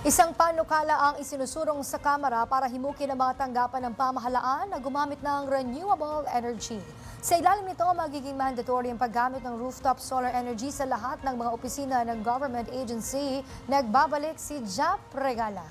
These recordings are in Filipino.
Isang panukala ang isinusurong sa Kamara para himukin ang mga tanggapan ng pamahalaan na gumamit ng renewable energy. Sa ilalim nito, magiging mandatory ang paggamit ng rooftop solar energy sa lahat ng mga opisina ng government agency. Nagbabalik si Jap Regala.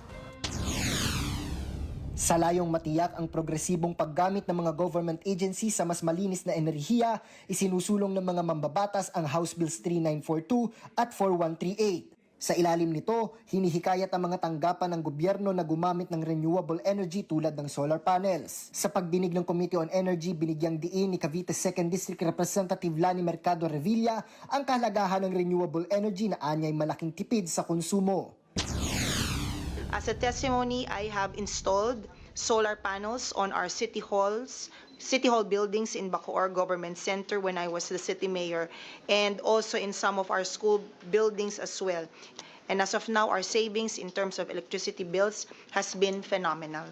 Sa layong matiyak ang progresibong paggamit ng mga government agency sa mas malinis na enerhiya, isinusulong ng mga mambabatas ang House Bills 3942 at 4138. Sa ilalim nito, hinihikayat ang mga tanggapan ng gobyerno na gumamit ng renewable energy tulad ng solar panels. Sa pagdinig ng Committee on Energy, binigyang diin ni Cavite 2nd District Representative Lani Mercado Revilla ang kahalagahan ng renewable energy na anyay malaking tipid sa konsumo. As a testimony, I have installed solar panels on our city halls, city hall buildings in Bacoor Government Center when I was the city mayor, and also in some of our school buildings as well. And as of now, our savings in terms of electricity bills has been phenomenal.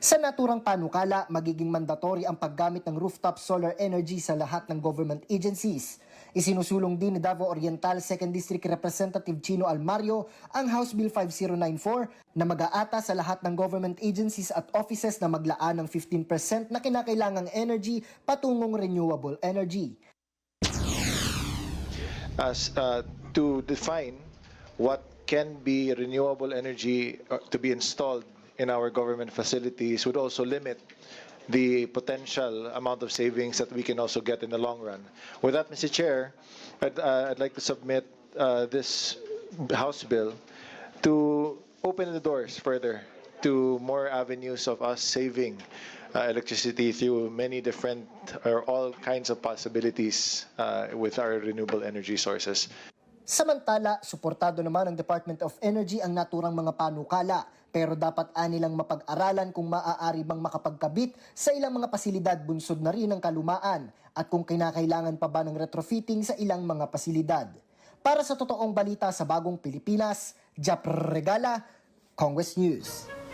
Sa naturang panukala, magiging mandatory ang paggamit ng rooftop solar energy sa lahat ng government agencies. Isinusulong din ni Davao Oriental 2nd District Representative Chino Almario ang House Bill 5094 na mag-aata sa lahat ng government agencies at offices na maglaan ng 15% na kinakailangang energy patungong renewable energy. as uh, to define what can be renewable energy uh, to be installed in our government facilities would also limit the potential amount of savings that we can also get in the long run. With that, Mr. Chair, I'd, uh, I'd like to submit uh, this House bill to open the doors further to more avenues of us saving uh, electricity through many different or all kinds of possibilities uh, with our renewable energy sources. Samantala, suportado naman ng Department of Energy ang naturang mga panukala pero dapat anilang mapag-aralan kung maaari bang makapagkabit sa ilang mga pasilidad bunsod na rin ng kalumaan at kung kinakailangan pa ba ng retrofitting sa ilang mga pasilidad. Para sa totoong balita sa Bagong Pilipinas, Jap Regala, Congress News.